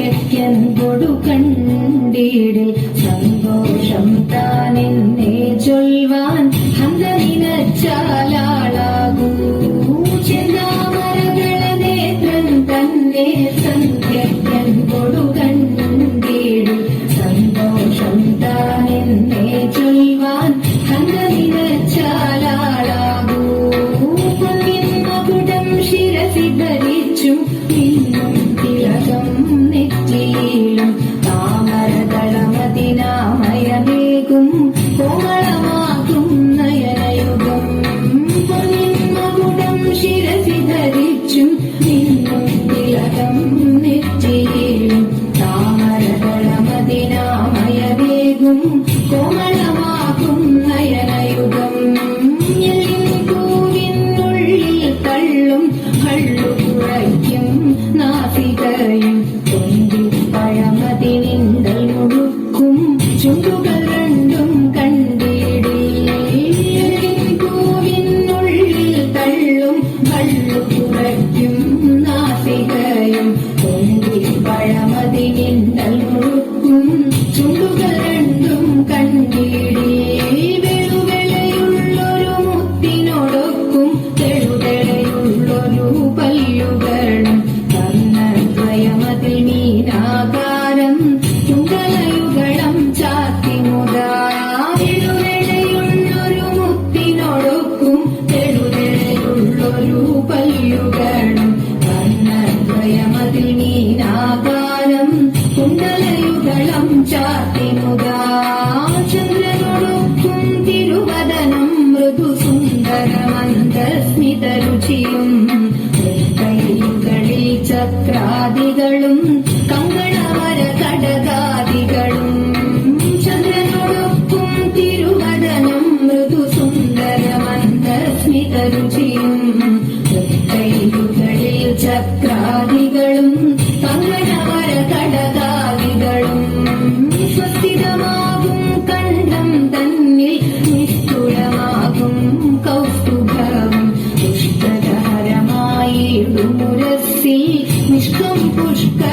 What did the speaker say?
ഭാഗ്യക്കൻ കൊടുക്കണ്ടിടെ സന്തോഷം താനെന്നെ ചൊൽവാൻ അന്ത നിനച്ചാലാളാകൂ ചെന്നാമരകള നേത്രം തന്നെ സന്ധ്യക്കൻ കൊടുക്കണ്ടിടെ സന്തോഷം താനെന്നെ ചൊൽവാൻ അന്ത നിനച്ചാലാളാകൂ കുടം ശിരസി ധരിച്ചു നിന്നും താമരതളമതിനാമയമേകും കോമളമാകും നയനയുഗം. പൂവിനുള്ളിൽ തള്ളും കള്ളു കുറയ്ക്കും கொண்டலையுடலம் சார். busca